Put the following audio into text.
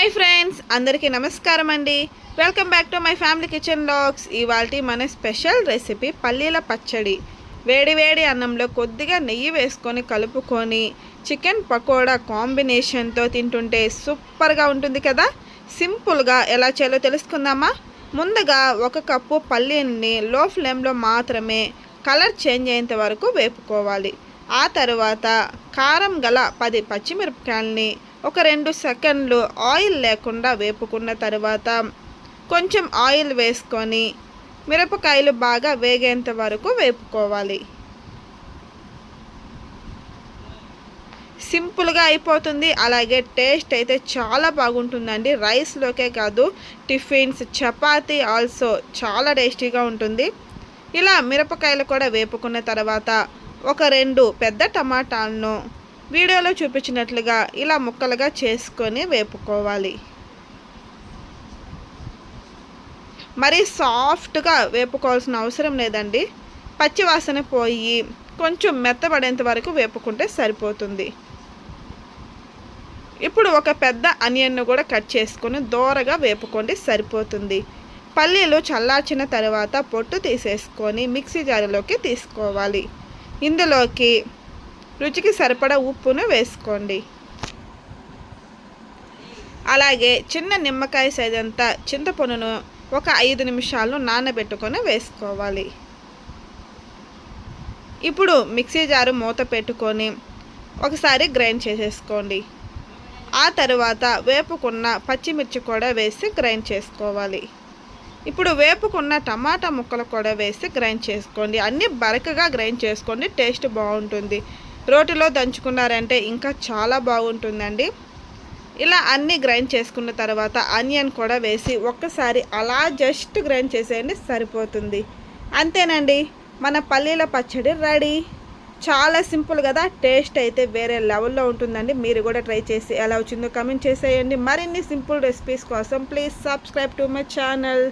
Hi friends అందరికీ నమస్కారం అండి. Welcome back to my family kitchen logs ఇవాళ మన స్పెషల్ రెసిపీ పల్లీల పచ్చడి. వేడి వేడి అన్నంలో కొద్దిగా నెయ్యి వేసుకొని కలుపుకొని చికెన్ పకోడా కాంబినేషన్తో తింటుంటే సూపర్గా ఉంటుంది కదా? సింపుల్గా ఎలా చేయాలో తెలుసుకుందామా? ముందుగా ఒక కప్పు పల్లీని లో ఫ్లేమ్లో మాత్రమే కలర్ చేంజ్ అయ్యేంత వరకు వేపుకోవాలి. ఆ తర్వాత కారం గల పది పచ్చిమిరపకాయలని ఒక రెండు సెకండ్లు ఆయిల్ లేకుండా వేపుకున్న తర్వాత కొంచెం ఆయిల్ వేసుకొని మిరపకాయలు బాగా వేగేంత వరకు వేపుకోవాలి. సింపుల్గా అయిపోతుంది. అలాగే టేస్ట్ అయితే చాలా బాగుంటుందండి. రైస్లోకే కాదు టిఫిన్స్ చపాతీ ఆల్సో చాలా టేస్టీగా ఉంటుంది. ఇలా మిరపకాయలు కూడా వేపుకున్న తర్వాత ఒక రెండు పెద్ద టమాటాలను వీడియోలో చూపించినట్లుగా ఇలా ముక్కలుగా చేసుకొని వేపుకోవాలి. మరి సాఫ్ట్గా వేపుకోవాల్సిన అవసరం లేదండి. పచ్చివాసన పోయి కొంచెం మెత్తబడేంత వరకు వేపుకుంటే సరిపోతుంది. ఇప్పుడు ఒక పెద్ద అనియన్ను కూడా కట్ చేసుకొని దోరగా వేపుకోండి సరిపోతుంది. పల్లీలు చల్లార్చిన తర్వాత పొట్టు తీసేసుకొని మిక్సీ జారులోకి తీసుకోవాలి. ఇందులోకి రుచికి సరిపడా ఉప్పును వేసుకోండి. అలాగే చిన్న నిమ్మకాయ సైజంతా చింతపండును ఒక ఐదు నిమిషాలు నానబెట్టుకొని వేసుకోవాలి. ఇప్పుడు మిక్సీ జారు మూత పెట్టుకొని ఒకసారి గ్రైండ్ చేసేసుకోండి. ఆ తర్వాత వేపుకున్న పచ్చిమిర్చి కూడా వేసి గ్రైండ్ చేసుకోవాలి. ఇప్పుడు వేపుకున్న టమాటా ముక్కలు కూడా వేసి గ్రైండ్ చేసుకోండి. అన్నీ బరకగా గ్రైండ్ చేసుకోండి టేస్ట్ బాగుంటుంది. రోటిలో దంచుకున్నారంటే ఇంకా చాలా బాగుంటుందండి. ఇలా అన్నీ గ్రైండ్ చేసుకున్న తర్వాత ఆనియన్ కూడా వేసి ఒక్కసారి అలా జస్ట్ గ్రైండ్ చేసేయండి సరిపోతుంది. అంతేనండి మన పల్లీల పచ్చడి రెడీ. చాలా సింపుల్ కదా టేస్ట్ అయితే వేరే లెవెల్లో ఉంటుందండి. మీరు కూడా ట్రై చేసి ఎలా వచ్చిందో కమెంట్ చేసేయండి. మరిన్ని సింపుల్ రెసిపీస్ కోసం please subscribe to my channel.